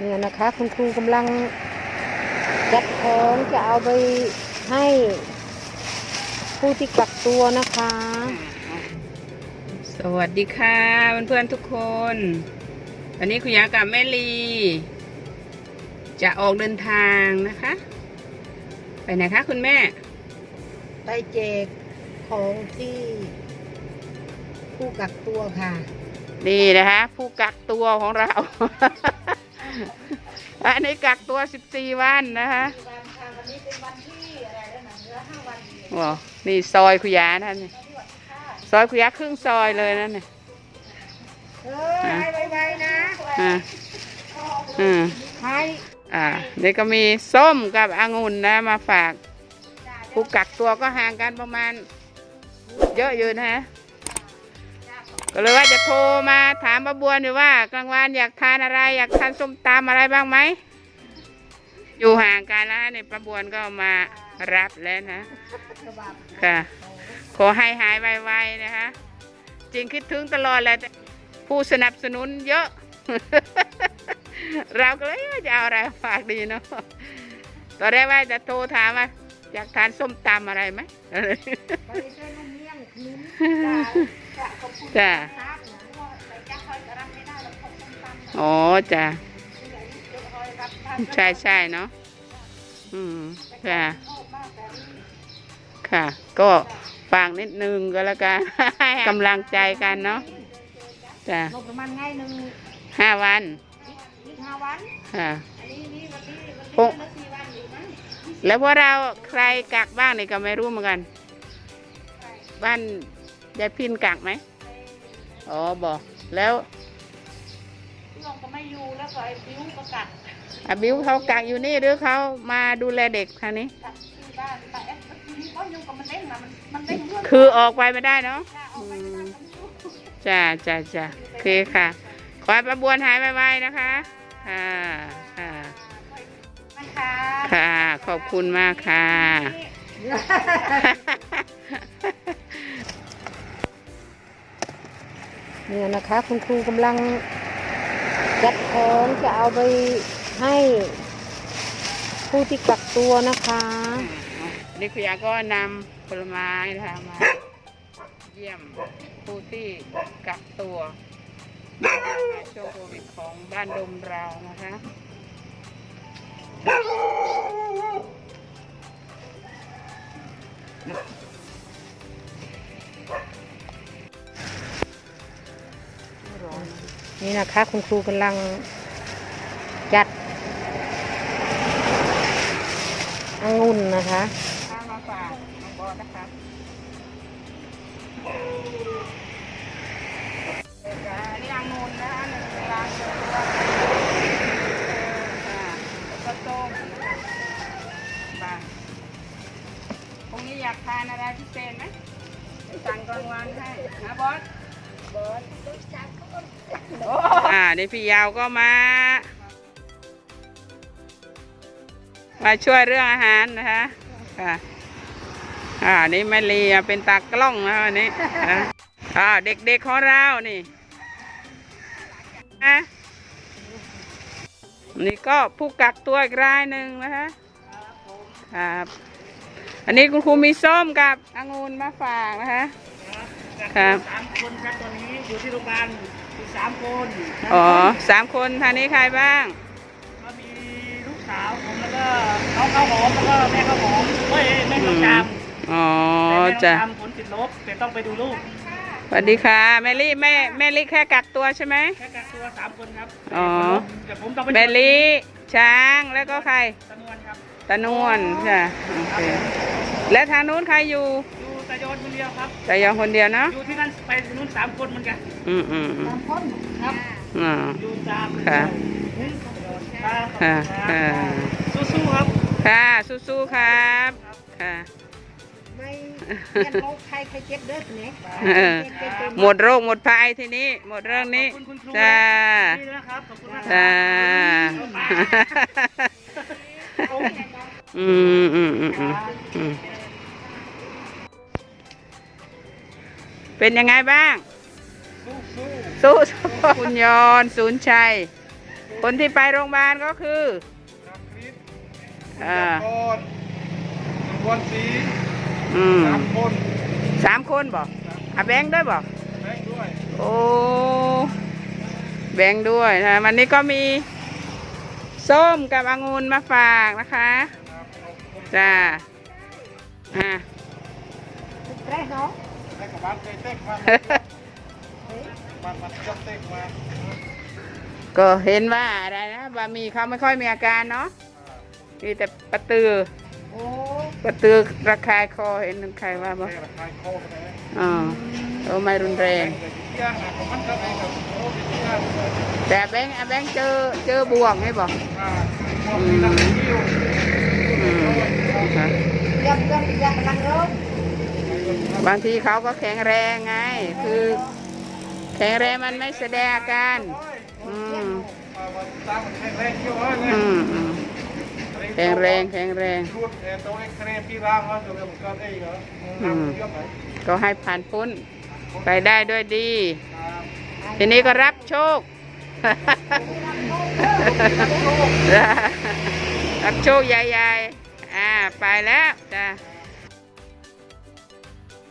เนี่ยนะคะ คุณครูกำลังจัดของจะเอาไปให้ผู้ที่กักตัวนะคะ สวัสดีค่ะ เพื่อนๆทุกคน วันนี้คุณยากับแม่ลี จะออกเดินทางนะคะ ไปไหนคะคุณแม่ ไปแจกของที่ผู้กักตัวค่ะ นี่นะคะ ผู้กักตัวของเรา อันนี้กักตัว14วันนะคะว้าวนี่ซอยคุยาท่านนี่ซอยคุยาครึ่งซอยเลยนั่นนี่เออให้ไวๆนะอ่าอืมให้อ่านี่ก็มีส้มกับองุ่นนะมาฝากผู้กักตัวก็ห่างกันประมาณ เยอะอยู่นะฮะ ก็เลยว่าจะโทรมาถามป้าบัวหน่อยว่ากลางวันอยากทานอะไร อยากทานส้มตำอะไรบ้างไหม อยู่ห่างกันแล้วนี่ป้าบัวก็มารับแล้วนะ ค่ะ ขอให้หายไวๆนะคะ จริงคิดถึงตลอดแหละผู้สนับสนุนเยอะ เราก็เลยจะเอาอะไรฝากดีเนาะตอนแรกว่าจะโทรถามว่าอยากทานส้มตำอะไรไหมไปเส้นนมเมี่ยงขนมจ้าครับนะไป จ้าคอยกระรับไม่ได้แล้วขอบคุณตังอ๋อจ้าใช่ใช่เนาะอืมค่ะ ค่ะ ก็ฝากนิดนึงก็แล้วกันให้กำลังใจกันเนาะจ้าลงประมาณไงหนึ่งห้าวันยี่ห้าวันค่ะอันนี้นี่วันนี้วันนี้โอ้วันละสี่วันอยู่มั้งแล้วพวกเราใครกักบ้างนี่ก็ไม่รู้เหมือนกัน บ้าน ยายพินกักไหมอ๋อบอกแล้วลงก็ไม่อยู่แล้วก็ไอ้บิ้วก็กัดอาบิวเขากักอยู่นี่หรือเขามาดูแลเด็กคราวนี้กัดที่บ้านแต่เอ๊ะเมื่อกี้นี้เขาอยู่กับมันเด้งนะมันมันเด้งเพื่อนคือออกไปไม่ได้เนาะจ้าเอาไปไม่ได้ก็ไม่รู้จ้าจ้าจ้าโอเคค่ะ ขอให้ประบวนหายไวๆนะคะค่ะค่ะนะคะค่ะ ขอบคุณมากค่ะ เนี่ยนะคะ คุณครูกำลังจัดของจะเอาไปให้ผู้ที่กักตัวนะคะ นี่คุณยาก็นำผลไม้นะคะมาเยี่ยมผู้ที่กักตัวช่วงโควิดของบ้านดมเรานะคะ นี่นะคะคุณครูกำลังจัดองุ่นนะคะข้ามาฝากน้องบอนะคะเด็กอะอันนี่อังุนนะคะหนึ่งล้านตัวค่ะแล้วก็ส้มนะคะมาพรุ่งนี้อยากทานอะไรพิเศษไหมสั่งกลางวันให้นะบอส อ่านี่พี่ยาวก็มา มาช่วยเรื่องอาหารนะคะค่ะอ่านี่แม่ลีอ่เป็นตากล้องนะวันนี้อะอ่าเด็กๆของเรานี่นะนี่ก็ผู้กักตัวอีกรายหนึ่งนะคะครับ อันนี้คุณครูมีส้มกับองุ่นมาฝากนะคะ ครับสามคนครับตอนนี้อยู่ที่โรงพยาบาลอยู่สามคนอ๋อสามคนทางนี้ใครบ้าง ก็มีลูกสาวผมแล้วก็น้องข้าวหอมแล้วก็แม่ข้าวหอมเฮ้ยแม่ข้าวจามอ๋อแต่แม่ข้าวจ้ะจามผลติดลบแต่ต้องไปดูลูกสวัสดีค่ะแมลี่แม่แม่ลี่แค่กักตัวใช่ไหมแค่กักตัวสามคนครับอ๋อแต่ผมต้องไปแมลี่ช้างแล้วก็ใครตะนวนครับตะนวลจ้ะโอเคแล้วทางนู้นใครอยู่ อยู่ตะโยนคนเดียวครับ แต่ยองคนเดียวเนาะ อยู่ที่นั่นไปนู้นสามคนเหมือนกัน อืมอืมอืมสามคนครับอ่าอยู่สามค่ะครับค่ะค่ะสู้ๆครับ ค่ะสู้ๆครับ ค่ะ ไม่เรียนโรคใครใครเจ็บเด้อเนี่ยเออหมดโรคหมดภัยทีนี้ หมดเรื่องนี้ขอบคุณคุณครูจ้านี่นะครับขอบคุณมากจ้าอืมอืมอืมอืม เป็นยังไงบ้างสู้ๆสู้สู้คุณยอนศูนย์ชัยสคนที่ไปโรงพยาบาลก็คือนักคริสอ่ากรวันสีอืมสามคนสามคนบอกอะแบงค์ด้วยบอกแม่งด้วย โอ้แบงค์ด้วยนะวันนี้ก็มีส้มกับองุ่นมาฝากนะคะครับขอบคุณจ้าอะแรกเนาะได้ ก็เห็นว่าอะไรนะบามีเขาไม่ค่อยมีอาการเนาะมีแต่ประตือประตือระคายคอเห็นใครว่าบ่แค่ระคายคอกันนะอ๋อโอ้ไม่รุนแรง แต่ที่ย่างนะของมันก็เองกับโอ้ที่ย่างเลยแบงค์อะแบงค์เจอเจอบวกไหมบอกอ่าพวกนี้นักเที่ยวอืมนะคะ บางทีเขาก็แข็งแรงไง คือ แข็งแรงมันไม่แสดงอาการอืมแข็งแรงแข็งแรงก็ให้ผ่านพ้นไปได้ด้วยดี ทีนี้ก็รับโชค รับโชคใหญ่ๆอ่าไปแล้วจ้า